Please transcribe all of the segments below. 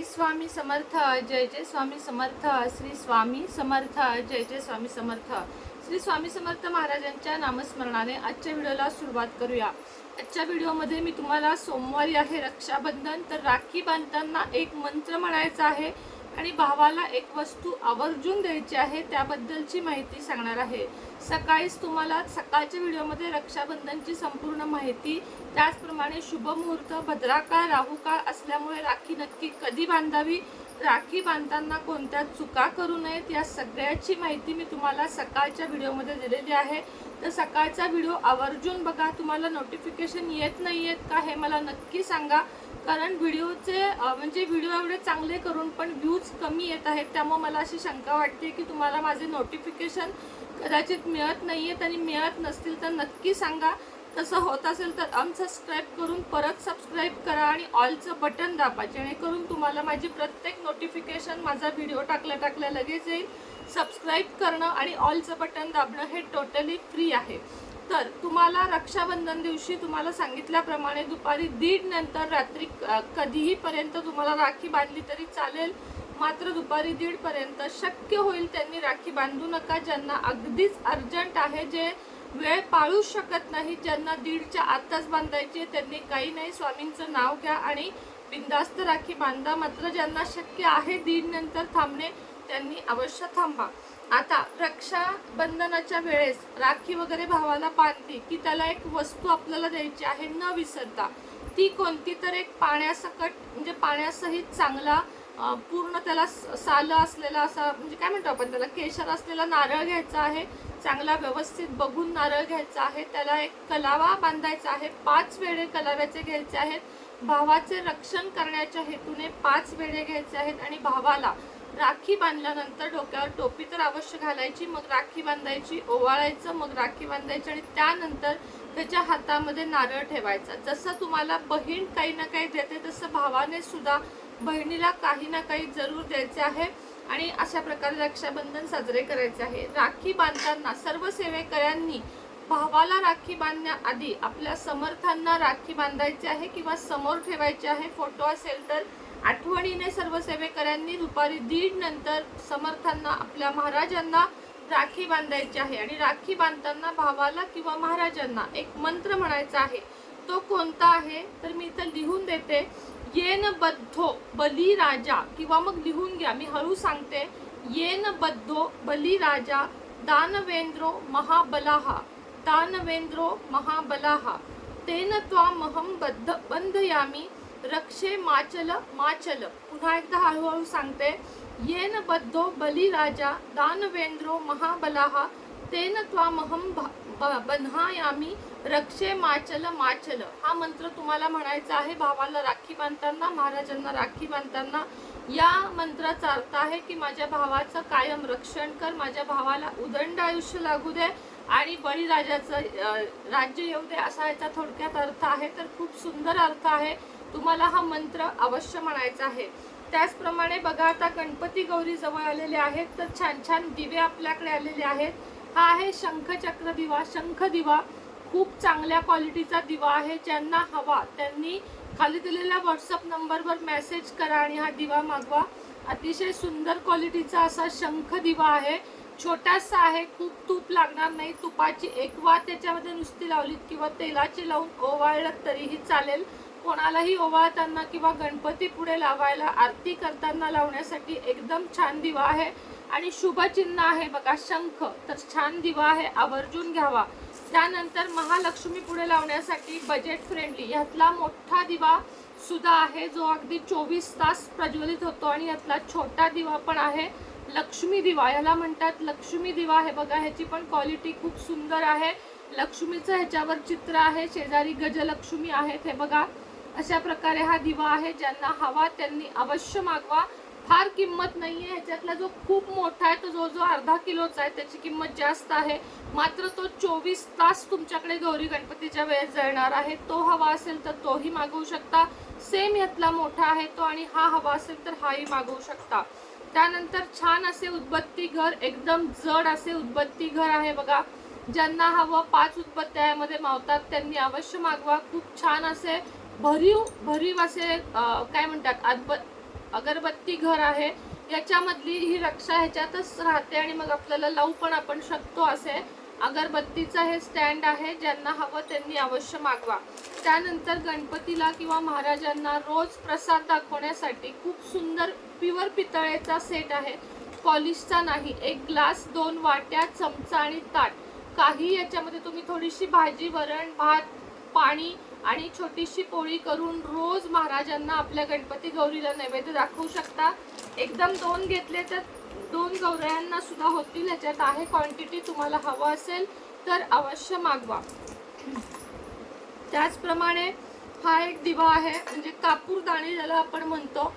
श्री स्वामी समर्थ जय जय स्वामी समर्थ श्री स्वामी समर्थ जय जय स्वामी समर्थ. श्री स्वामी समर्थ महाराजांच्या नामस्मरणाने आजच्या व्हिडिओला सुरुवात करूया. आजच्या व्हिडिओमध्ये मी तुम्हाला सोमवारी आहे रक्षाबंधन तर राखी बांधताना एक मंत्र म्हणायचा आहे. आणि भावाला एक वस्तू आवर्जून द्यायची आहे त्याबद्दलची माहिती सांगणार आहे. सकाळीच तुम्हाला सकाळच्या व्हिडिओमध्ये रक्षाबंधनची संपूर्ण माहिती त्याचप्रमाणे शुभ मुहूर्त भद्राकाळ राहुकाळ असल्यामुळे राखी नक्की कधी बांधावी? राखी बांधताना कोणत्या चुका करू नयेत? या सगळ्याची माहिती मी तुम्हाला सकाळच्या व्हिडिओमध्ये दिलेली आहे. तर सकाळचा व्हिडिओ आवर्जून बघा. तुम्हाला नोटिफिकेशन येत नाही आहेत का हे मला नक्की सांगा. कारण व्हिडिओचे म्हणजे व्हिडिओ एवढे चांगले करून पण व्ह्यूज कमी येत आहेत त्यामुळे मला अशी शंका वाटते की तुम्हाला माझे नोटिफिकेशन कदाचित मिळत नाही आहेत आणि मिळत नसतील तर नक्की सांगा. तसं होत असेल तर अनसबस्क्राईब करून परत सबस्क्राईब करा आणि ऑलचं बटन दाबा जेणेकरून तुम्हाला माझी प्रत्येक नोटिफिकेशन माझा व्हिडिओ टाकल्या टाकल्या लगेच येईल. सबस्क्राईब करणं आणि ऑलचं बटन दाबणं हे टोटली फ्री आहे. तर तुम्हाला रक्षाबंधन दिवशी तुम्हाला सांगितल्याप्रमाणे दुपारी दीड नंतर रात्री कधीही पर्यंत तुम्हाला राखी बांधली तरी चालेल. मात्र दुपारी दीड पर्यंत शक्य होईल त्यांनी राखी बांधू नका. ज्यांना अगदीच अर्जंट आहे जे वेळ पाळू शकत नाही ज्यांना दीडच्या आताच बांधायची त्यांनी काही नाही. स्वामींचं नाव घ्या आणि बिंदास्त राखी बांधा. मात्र ज्यांना शक्य आहे दीड नंतर थांबणे त्यांनी अवश्य थांबा. आता रक्षाबंधनाच्या वेळेस राखी वगैरे भावाला बांधली की त्याला एक वस्तू आपल्याला द्यायची आहे न विसरता. ती कोणती? तर एक पाण्यासकट म्हणजे पाण्यासहित चांगला पूर्ण त्याला स- साल असलेला असा म्हणजे काय म्हणतो आपण त्याला? केशर असलेला नारळ घ्यायचा आहे चांगला व्यवस्थित बघून नारळ घ्यायचा आहे त्याला एक कलावा बांधायचा आहे पाच वेळे कलाव्याचे घ्यायचे आहेत. भावाचे रक्षण करण्याच्या हेतूने पाच वेळे घ्यायचे आहेत आणि भावाला राखी बांधल्यानंतर डोक्यावर टोपी तर अवश्य घालायची मग राखी बांधायची ओवाळायचं मग राखी बांधायची आणि त्यानंतर त्याच्या हातामध्ये नारळ ठेवायचा. जसं तुम्हाला बहीण काही ना काही देते तसं भावाने सुद्धा बहिणीला काही ना काही जरूर द्यायचे आहे आणि अशा प्रकारे रक्षाबंधन साजरे करायचे आहे. राखी बांधताना सर्व सेवेकऱ्यांनी भावाला राखी बांधण्याआधी आपल्या समर्थांना राखी बांधायची आहे किंवा समोर ठेवायची आहे. फोटो असेल तर आठवणीने सर्व सेवेकऱ्यांनी दुपारी दीड नंतर समर्थांना आपल्या महाराजांना राखी बांधायची आहे. आणि राखी बांधताना भावाला किंवा महाराजांना एक मंत्र म्हणायचा आहे. तो कोणता आहे? तर मी इथं लिहून देते. येन बद्धो बली राजा. किंवा मग लिहून घ्या. मी हळू सांगते. येन बद्धो बली राजा. दानवेंद्रो महाबलाहा. दानवेंद्रो महाबलाहा. तेन त्वामहं बद्ध बंधयामी. रक्षे माचल माचल. पुन्हा एकदा हळूहळू सांगते. येन बद्धो बलिराजा दानवेंद्रो महाबलाहा तेन त्वामहं भ- ब- बन्हायामी रक्षे माचल माचल. हा मंत्र तुम्हाला म्हणायचा आहे. भावाला राखी बांधताना महाराजांना राखी बांधताना या मंत्राचा अर्थ आहे की माझ्या भावाचं कायम रक्षण कर. माझ्या भावाला उदंड आयुष्य लागू दे आणि बळीराजाचं राज्य येऊ दे. असा याचा थोडक्यात अर्थ आहे. तर खूप सुंदर अर्थ आहे. तुम्हाला हा मंत्र अवश्य म्हणायचा आहे. त्याचप्रमाणे बघा आता गणपती गौरी जवळ आलेले आहेत तर छान छान दिवे आपल्याकडे आलेले आहेत. हा आहे शंखचक्र दिवा. शंख दिवा खूप चांगल्या क्वालिटीचा दिवा आहे. ज्यांना हवा त्यांनी खाली दिलेल्या व्हॉट्सअप नंबरवर मेसेज करा आणि हा दिवा मागवा. अतिशय सुंदर क्वालिटीचा असा शंख दिवा आहे. छोटासा आहे खूप तूप लागणार नाही. तुपाची एक वात त्याच्यामध्ये नुसती लावलीत किंवा तेलाची लावून ओवाळलं तरीही चालेल. कोणालाही ओवाळताना किंवा गणपती पुढे लावायला आरती करताना लावण्यासाठी एकदम छान दिवा आहे. आणि शुभचिन्ह आहे बघा शंख तर छान दिवा आहे आवर्जून घ्यावा. त्यानंतर महालक्ष्मी पुढे लावण्यासाठी बजेट फ्रेंडली ह्यातला मोठा दिवा सुद्धा आहे जो अगदी चोवीस तास प्रज्वलित होतो आणि यातला छोटा दिवा पण आहे. लक्ष्मी दिवा याला म्हणतात लक्ष्मी दिवा. हे बघा ह्याची पण क्वालिटी खूप सुंदर आहे. लक्ष्मीचं ह्याच्यावर चित्र आहे शेजारी गजलक्ष्मी आहेत हे बघा. अशा प्रकारे हा दिवा आहे ज्यांना हवा त्यांनी अवश्य मागवा. फार किंमत नाहीये. ह्याच्यातला जो खूप मोठा आहे तो जो जो अर्धा किलोचा आहे त्याची किंमत जास्त आहे. मात्र तो चोवीस तास तुमच्याकडे गौरी गणपतीच्या वेळेस जळणार आहे. तो हवा असेल तर तोही मागवू शकता. सेम ह्यातला मोठा आहे तो आणि हा हवा असेल तर हाही मागवू शकता. त्यानंतर छान असे उदबत्ती घर एकदम जड असे उदबत्ती घर आहे बघा. ज्यांना हवं पाच उदबत्त्या यामध्ये मावतात त्यांनी अवश्य मागवा. खूप छान असे भरीव भरीव असे काय म्हणतात अदब अगरबत्ती घर आहे. याच्यामधली ही रक्षा ह्याच्यातच राहते आणि मग आपल्याला लावू पण आपण शकतो असे. अगरबत्तीचं हे स्टँड आहे ज्यांना हवं त्यांनी अवश्य मागवा. त्यानंतर गणपतीला किंवा महाराजांना रोज प्रसाद दाखवण्यासाठी खूप सुंदर प्युअर पितळेचा सेट आहे. पॉलिशचा नाही एक ग्लास दोन वाट्या चमचा आणि ताट. काही याच्यामध्ये तुम्ही थोडीशी भाजी वरण भात पाणी आणि छोटीशी पोळी करून रोज महाराजांना आपल्या गणपती गौरीला नैवेद्य दाखवू शकता. एकदम दोन घेतले तर दोन गौऱ्यांना सुद्धा होतील. ह्याच्यात आहे क्वांटिटी तुम्हाला हवं असेल तर अवश्य मागवा. त्याचप्रमाणे हा एक दिवा आहे म्हणजे कापूर दाणे ज्याला आपण म्हणतो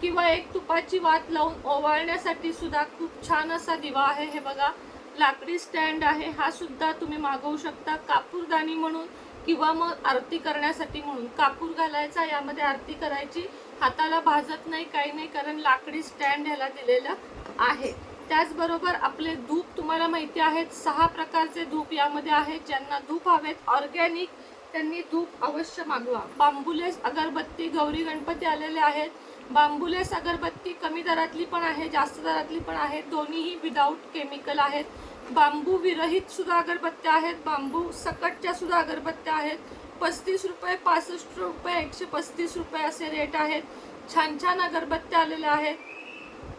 किंवा एक तुपाची वात लावून ओवाळण्यासाठी सुद्धा खूप छान असा दिवा आहे. हे बघा लाकडी स्टँड आहे. हा सुद्धा तुम्ही मागवू शकता. कापूरदाणी म्हणून किंवा मग आरती करण्यासाठी म्हणून कापूर घालायचा यामध्ये आरती करायची हाताला भाजत नाही काही नाही कारण लाकडी स्टँड ह्याला दिलेलं आहे. त्याचबरोबर आपले धूप तुम्हाला माहिती आहेत सहा प्रकारचे धूप यामध्ये आहेत ज्यांना धूप हवेत ऑर्गॅनिक त्यांनी धूप अवश्य मागवा. बांबुलेस अगरबत्ती गौरी गणपती आलेले आहेत. बांबुलेस अगरबत्ती कमी दरातली पण आहे जास्त दरातली पण आहे दोन्हीही विदाऊट केमिकल आहेत. बांबू विरहित सुद्धा अगरबत्त्या आहेत. बांबू सकटच्या सुद्धा अगरबत्त्या आहेत. पस्तीस रुपये पासष्ट रुपये एकशे पस्तीस रुपये असे रेट आहेत. छान छान अगरबत्त्या आलेल्या आहेत.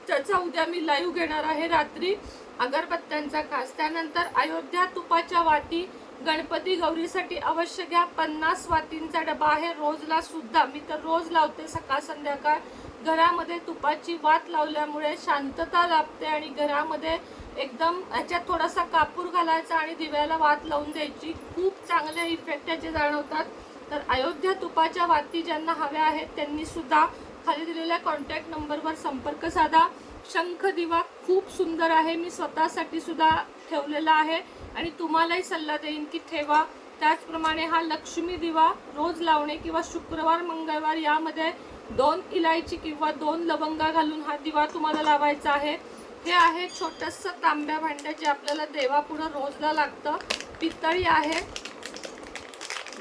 त्याचा उद्या मी लाईव्ह घेणार आहे रात्री अगरबत्त्यांचा खास. त्यानंतर अयोध्या तुपाच्या वाटी गणपती गौरीसाठी अवश्य घ्या. पन्नास वातींचा डबा आहे. रोजला सुद्धा मी तर रोज लावते सकाळ संध्याकाळ. घरामध्ये तुपाची वात लावल्यामुळे शांतता लाभते आणि घरामध्ये एकदम ह्याच्यात थोडासा कापूर घालायचा आणि दिव्याला वात लावून द्यायची. खूप चांगले इफेक्ट त्याचे जाणवतात. तर अयोध्या तुपाच्या वाती ज्यांना हव्या आहेत त्यांनी सुद्धा खाली दिलेल्या कॉन्टॅक्ट नंबरवर संपर्क साधा. शंख दिवा खूप सुंदर आहे. मी स्वतःसाठी सुद्धा ठेवलेला आहे आणि तुम्हालाही सल्ला देईन की ठेवा. त्याचप्रमाणे हा लक्ष्मी दिवा रोज लावणे किंवा शुक्रवार मंगळवार यामध्ये दोन इलायची किंवा दोन लवंगा घालून हा दिवा तुम्हाला लावायचा आहे. हे आहे छोटंसं तांब्या भांड्या जे आपल्याला देवापुढं रोजला लागतं. पितळी आहे.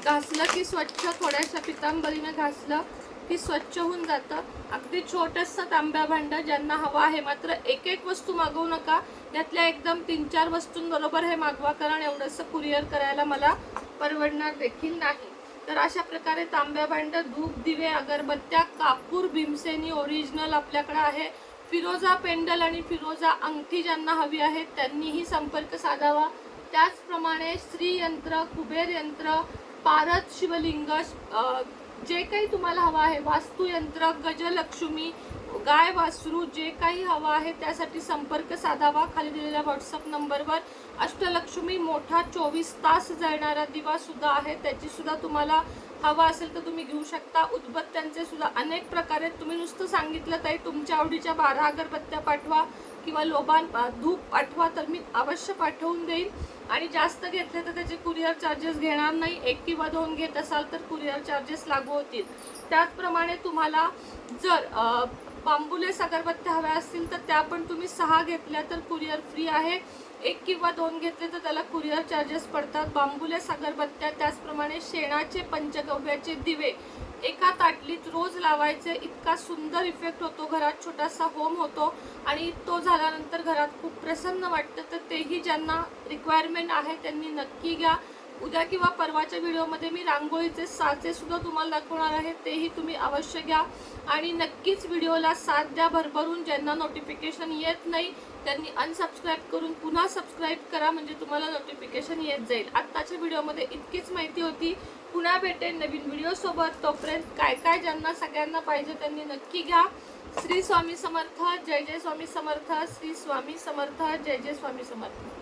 घासलं की स्वच्छ थोड्याशा पितांबरीने घासलं की स्वच्छ होऊन जातं. अगदी छोटंसं तांब्या भांडं ज्यांना हवं आहे मात्र एक एक वस्तू मागवू नका. त्यातल्या एकदम तीन चार वस्तूंबरोबर हे मागवा कारण एवढंसं कुरिअर करायला मला परवडणार देखील नाही. तर अशा प्रकारे तांब्या भांड धूप दिवे अगरबत्त्या कापूर भीमसेनी ओरिजिनल आपल्याकडं आहे. फिरोजा पेंडल आणि फिरोजा अंगठी ज्यांना हवी आहे त्यांनीही संपर्क साधावा. त्याचप्रमाणे श्रीयंत्र कुबेर यंत्र पारद शिवलिंग जे काही तुम्हाला हवं आहे वास्तुयंत्र गजलक्ष्मी गाय वासरू जे काही हवं आहे त्यासाठी संपर्क साधावा. खाली दिलेल्या व्हॉट्सअप नंबरवर अष्टलक्ष्मी मोठा चोवीस तास जळणारा दिवासुद्धा आहे. त्याची सुद्धा तुम्हाला हवा असेल तर तुम्ही घेऊ शकता. उदबत्त्यांचे सुद्धा अनेक प्रकार आहेत तुम्ही नुसतं सांगितलं तरी तुमच्या आवडीच्या बारा अगरबत्त्या पाठवा किंवा लोबान धूप पाठवा तर मी अवश्य पाठवून देईन. आणि जास्त घेतले तर त्याचे कुरिअर चार्जेस घेणार नाही. एक किंवा दोन घेत असाल तर कुरिअर चार्जेस लागू होतील. त्याचप्रमाणे तुम्हाला जर बांबुलेस अगरबत्त्या हव्या असतील तर त्या पण तुम्ही सहा घेतल्या तर कुरिअर फ्री आहे. एक किंवा दोन घेतले तर त्याला कुरिअर चार्जेस पडतात. बांबुलेस अगरबत्त्या त्याचप्रमाणे शेणाचे पंचगव्याचे दिवे. एका ताटलीत रोज लावायचे इतका सुंदर इफेक्ट होतो. घरात छोटासा होम होतो आणि तो झाल्यानंतर घरात खूप प्रसन्न वाटतं. तर तेही ज्यांना रिक्वायरमेंट आहे त्यांनी नक्की घ्या. उद्या किंवा परवाच्या व्हिडिओमध्ये मी रांगोळीचे साचे सुद्धा तुम्हाला दाखवणार आहे तेही तुम्ही अवश्य घ्या. आणि नक्कीच व्हिडिओला साथ द्या भरभरून ज्यांना नोटिफिकेशन येत नाही त्यांनी अनसबस्क्राईब करून पुन्हा सबस्क्राईब करा म्हणजे तुम्हाला नोटिफिकेशन येत जाईल. आत्ताच्या व्हिडिओमध्ये इतकीच माहिती होती पुन्हा भेटेन नवीन व्हिडिओसोबत तोपर्यंत काय काय ज्यांना सगळ्यांना पाहिजे त्यांनी नक्की घ्या. श्री स्वामी समर्थ जय जय स्वामी समर्थ श्री स्वामी समर्थ जय जय स्वामी समर्थ.